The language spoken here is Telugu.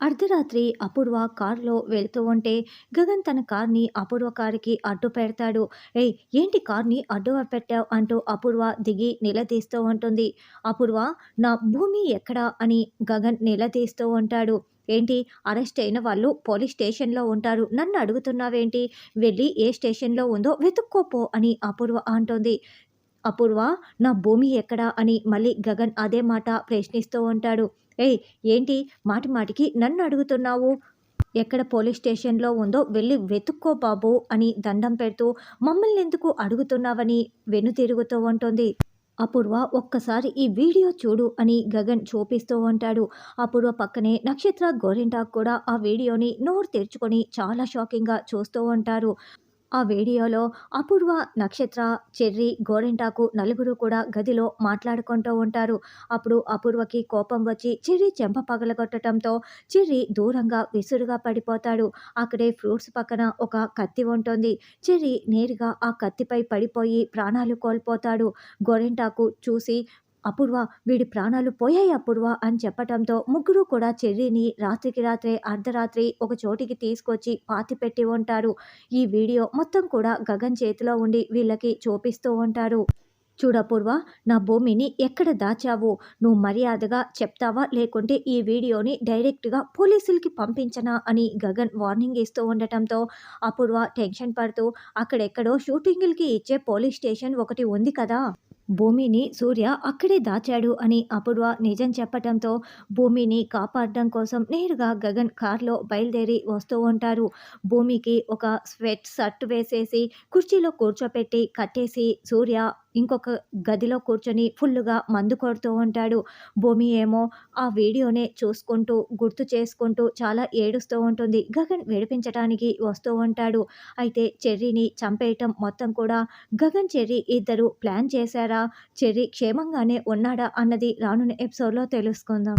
అర్ధరాత్రి అపూర్వ కారులో వెళ్తూ ఉంటే గగన్ తన కార్ని అపూర్వ కారుకి అడ్డు పెడతాడు. ఏయ్ ఏంటి కార్ని అడ్డు పెట్టావు? అంటూ అపూర్వ దిగి నిలదీస్తూ ఉంటుంది. అపూర్వ నా భూమి ఎక్కడా? అని గగన్ నిలదీస్తూ ఉంటాడు. ఏంటి అరెస్ట్ అయిన వాళ్ళు పోలీస్ స్టేషన్లో ఉంటారు. నన్ను అడుగుతున్నావేంటి? వెళ్ళి ఏ స్టేషన్లో ఉందో వెతుక్కోపో అని అపూర్వ అంటోంది. అపూర్వ నా భూమి ఎక్కడా అని మళ్ళీ గగన్ అదే మాట ప్రశ్నిస్తూ ఉంటాడు. ఏయ్ ఏంటి? మాటి మాటికి నన్ను అడుగుతున్నావు? ఎక్కడ పోలీస్ స్టేషన్లో ఉందో వెళ్ళి వెతుక్కో బాబు అని దండం పెడుతూ మమ్మల్ని ఎందుకు అడుగుతున్నావని వెనుతిరుగుతూ ఉంటుంది. అపూర్వ ఒక్కసారి ఈ వీడియో చూడు అని గగన్ చూపిస్తూ ఉంటాడు. అపూర్వ పక్కనే నక్షత్ర గోరింటాకు కూడా ఆ వీడియోని నోరు తెరుచుకొని చాలా షాకింగ్గా చూస్తూ ఉంటారు. ఆ వీడియోలో అపూర్వ నక్షత్ర చెర్రి గోరింటాకు నలుగురు కూడా గదిలో మాట్లాడుకుంటూ ఉంటారు. అప్పుడు అపూర్వకి కోపం వచ్చి చెర్రి చెంప పగలగొట్టడంతో చెర్రి దూరంగా విసురుగా పడిపోతాడు. అక్కడే ఫ్రూట్స్ పక్కన ఒక కత్తి ఉంటుంది. చెర్రి నేరుగా ఆ కత్తిపై పడిపోయి ప్రాణాలు కోల్పోతాడు. గోరింటాకు చూసి అపూర్వ వీడి ప్రాణాలు పోయాయి అపూర్వ అని చెప్పటంతో ముగ్గురు కూడా చెర్రీని రాత్రికి రాత్రే అర్ధరాత్రి ఒక చోటికి తీసుకొచ్చి పాతి పెట్టి ఉంటారు. ఈ వీడియో మొత్తం కూడా గగన్ చేతిలో ఉండి వీళ్ళకి చూపిస్తూ ఉంటారు. చూడపూర్వ నా భూమిని ఎక్కడ దాచావు? నువ్వు మర్యాదగా చెప్తావా? లేకుంటే ఈ వీడియోని డైరెక్ట్గా పోలీసులకి పంపించనా? అని గగన్ వార్నింగ్ ఇస్తూ ఉండటంతో అపూర్వ టెన్షన్ పడుతూ అక్కడెక్కడో షూటింగులకి ఇచ్చే పోలీస్ స్టేషన్ ఒకటి ఉంది కదా? భూమిని సూర్య అక్కడే దాచాడు అని అపూర్వ నిజం చెప్పటంతో భూమిని కాపాడడం కోసం నేరుగా గగన్ కార్లో బయలుదేరి వస్తూ ఉంటారు. భూమికి ఒక స్వెట్ షర్ట్ వేసేసి కుర్చీలో కూర్చోపెట్టి కట్టేసి సూర్య ఇంకొక గదిలో కూర్చొని ఫుల్లుగా మందు కొడుతూ ఉంటాడు. భూమి ఏమో ఆ వీడియోనే చూసుకుంటూ గుర్తు చేసుకుంటూ చాలా ఏడుస్తూ ఉంటుంది. గగన్ విడిపించడానికి వస్తూ ఉంటాడు. అయితే చెర్రీని చంపేయటం మొత్తం కూడా గగన్ చెర్రీ ఇద్దరు ప్లాన్ చేశారా? చెర్రీ క్షేమంగానే ఉన్నాడా అన్నది రానున్న ఎపిసోడ్లో తెలుసుకుందాం.